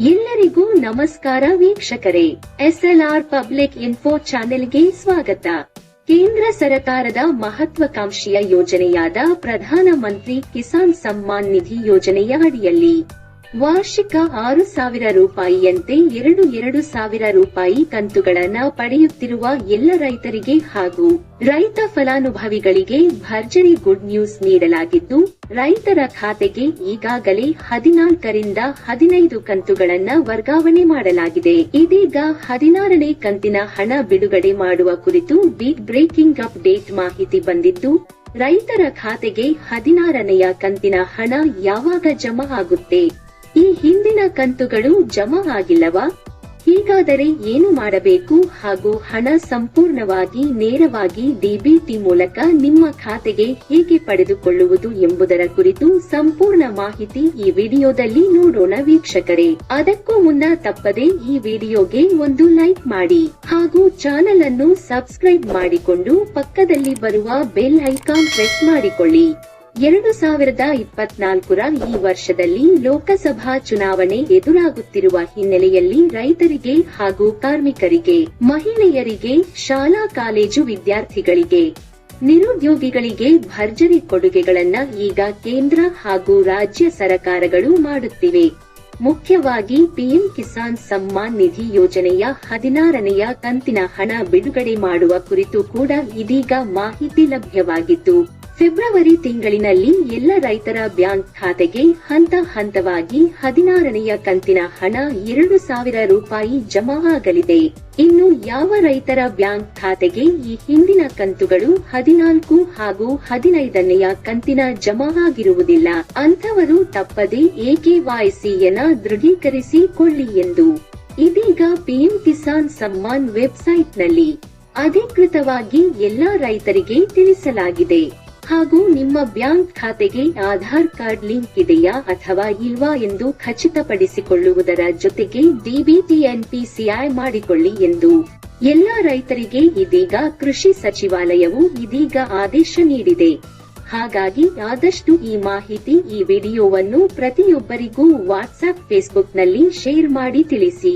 ಎಲ್ಲರಿಗೂ ನಮಸ್ಕಾರ ವೀಕ್ಷಕರೇ. ಎಸ್ಎಲ್ಆರ್ ಪಬ್ಲಿಕ್ ಇನ್ಫೋ ಚಾನೆಲ್ಗೆ ಸ್ವಾಗತ. ಕೇಂದ್ರ ಸರ್ಕಾರದ ಮಹತ್ವಾಕಾಂಕ್ಷಿಯ ಯೋಜನೆಯಾದ ಪ್ರಧಾನ ಮಂತ್ರಿ ಕಿಸಾನ್ ಸಮ್ಮಾನ್ ನಿಧಿ ಯೋಜನೆಯ ಅಡಿಯಲ್ಲಿ ವಾರ್ಷಿಕ ಆರು ಸಾವಿರ ರೂಪಾಯಿಯಂತೆ ಎರಡು ಎರಡು ಸಾವಿರ ರೂಪಾಯಿ ಕಂತುಗಳನ್ನು ಪಡೆಯುತ್ತಿರುವ ಎಲ್ಲ ರೈತರಿಗೆ ಹಾಗೂ ರೈತ ಫಲಾನುಭವಿಗಳಿಗೆ ಭರ್ಜರಿ ಗುಡ್ ನ್ಯೂಸ್ ನೀಡಲಾಗಿದ್ದು, ರೈತರ ಖಾತೆಗೆ ಈಗಾಗಲೇ ಹದಿನಾಲ್ಕರಿಂದ ಹದಿನೈದು ಕಂತುಗಳನ್ನು ವರ್ಗಾವಣೆ ಮಾಡಲಾಗಿದೆ. ಇದೀಗ ಹದಿನಾರನೇ ಕಂತಿನ ಹಣ ಬಿಡುಗಡೆ ಮಾಡುವ ಕುರಿತು ಬಿಗ್ ಬ್ರೇಕಿಂಗ್ ಅಪ್ಡೇಟ್ ಮಾಹಿತಿ ಬಂದಿದ್ದು, ರೈತರ ಖಾತೆಗೆ ಹದಿನಾರನೆಯ ಕಂತಿನ ಹಣ ಯಾವಾಗ ಜಮಾ ಆಗುತ್ತೆ? ಈ ಹಿಂದಿನ ಕಂತುಗಳು ಜಮಾ ಆಗಿಲ್ಲವಾ ಹೀಗಾದರೆ ಏನು ಮಾಡಬೇಕು? ಹಾಗೂ ಹಣ ಸಂಪೂರ್ಣವಾಗಿ ನೇರವಾಗಿ ಡಿಬಿಟಿ ಮೂಲಕ ನಿಮ್ಮ ಖಾತೆಗೆ ಹೇಗೆ ಪಡೆದುಕೊಳ್ಳುವುದು ಎಂಬುದರ ಕುರಿತು ಸಂಪೂರ್ಣ ಮಾಹಿತಿ ಈ ವಿಡಿಯೋದಲ್ಲಿ ನೋಡೋಣ ವೀಕ್ಷಕರೇ. ಅದಕ್ಕೂ ಮುನ್ನ ತಪ್ಪದೆ ಈ ವಿಡಿಯೋಗೆ ಒಂದು ಲೈಕ್ ಮಾಡಿ. ಹಾಗೂ ಚಾನೆಲ್ ಅನ್ನು ಸಬ್ಸ್ಕ್ರೈಬ್ ಮಾಡಿಕೊಂಡು ಪಕ್ಕದಲ್ಲಿ ಬರುವ ಬೆಲ್ ಐಕಾನ್ ಪ್ರೆಸ್ ಮಾಡಿಕೊಳ್ಳಿ. ಎರಡು ಸಾವಿರದ ಇಪ್ಪತ್ನಾಲ್ಕರ ಈ ವರ್ಷದಲ್ಲಿ ಲೋಕಸಭಾ ಚುನಾವಣೆ ಎದುರಾಗುತ್ತಿರುವ ಹಿನ್ನೆಲೆಯಲ್ಲಿ ರೈತರಿಗೆ ಹಾಗೂ ಕಾರ್ಮಿಕರಿಗೆ, ಮಹಿಳೆಯರಿಗೆ, ಶಾಲಾ ಕಾಲೇಜು ವಿದ್ಯಾರ್ಥಿಗಳಿಗೆ, ನಿರುದ್ಯೋಗಿಗಳಿಗೆ ಭರ್ಜರಿ ಕೊಡುಗೆಗಳನ್ನ ಈಗ ಕೇಂದ್ರ ಹಾಗೂ ರಾಜ್ಯ ಸರ್ಕಾರಗಳು ಮಾಡುತ್ತಿವೆ. ಮುಖ್ಯವಾಗಿ ಪಿಎಂ ಕಿಸಾನ್ ಸಮ್ಮಾನ್ ನಿಧಿ ಯೋಜನೆಯ ಹದಿನಾರನೆಯ ಕಂತಿನ ಹಣ ಬಿಡುಗಡೆ ಮಾಡುವ ಕುರಿತು ಕೂಡ ಇದೀಗ ಮಾಹಿತಿ ಲಭ್ಯವಾಗಿದ್ದು ಫೆಬ್ರವರಿ ತಿಂಗಳಿನಲ್ಲಿ ಎಲ್ಲ ರೈತರ ಬ್ಯಾಂಕ್ ಖಾತೆಗೆ ಹಂತ ಹಂತವಾಗಿ ಹದಿನಾರನೆಯ ಕಂತಿನ ಹಣ ಎರಡು ಸಾವಿರ ರೂಪಾಯಿ ಜಮಾ ಇನ್ನು ಯಾವ ರೈತರ ಬ್ಯಾಂಕ್ ಖಾತೆಗೆ ಈ ಹಿಂದಿನ ಕಂತುಗಳು ಹದಿನಾಲ್ಕು ಹಾಗೂ ಹದಿನೈದನೆಯ ಕಂತಿನ ಜಮಾ ಆಗಿರುವುದಿಲ್ಲ. ಅಂಥವರು ತಪ್ಪದೇ ಎಕೆವೈಸಿಯನ್ನ ದೃಢೀಕರಿಸಿಕೊಳ್ಳಿ ಎಂದು ಇದೀಗ ಪಿಎಂ ಕಿಸಾನ್ ಸಮ್ಮಾನ್ ವೆಬ್ಸೈಟ್ನಲ್ಲಿ ಅಧಿಕೃತವಾಗಿ ಎಲ್ಲಾ ರೈತರಿಗೆ ತಿಳಿಸಲಾಗಿದೆ. ಹಾಗೂ ನಿಮ್ಮ ಬ್ಯಾಂಕ್ ಖಾತೆಗೆ ಆಧಾರ್ ಕಾರ್ಡ್ ಲಿಂಕ್ ಇದೆಯಾ ಅಥವಾ ಇಲ್ವಾ ಎಂದು ಖಚಿತಪಡಿಸಿಕೊಳ್ಳುವುದರ ಜೊತೆಗೆ ಡಿಬಿಟಿ ಎನ್ಪಿಸಿಐ ಮಾಡಿಕೊಳ್ಳಿ ಎಂದು. ಎಲ್ಲಾ ರೈತರಿಗೆ ಇದೀಗ ಕೃಷಿ ಸಚಿವಾಲಯವು ಇದೀಗ ಆದೇಶ ನೀಡಿದೆ. ಹಾಗಾಗಿ ಆದಷ್ಟು ಈ ಮಾಹಿತಿ, ಈ ವಿಡಿಯೋವನ್ನು ಪ್ರತಿಯೊಬ್ಬರಿಗೂ ವಾಟ್ಸ್ಆಪ್ ಫೇಸ್ಬುಕ್ನಲ್ಲಿ ಶೇರ್ ಮಾಡಿ ತಿಳಿಸಿ.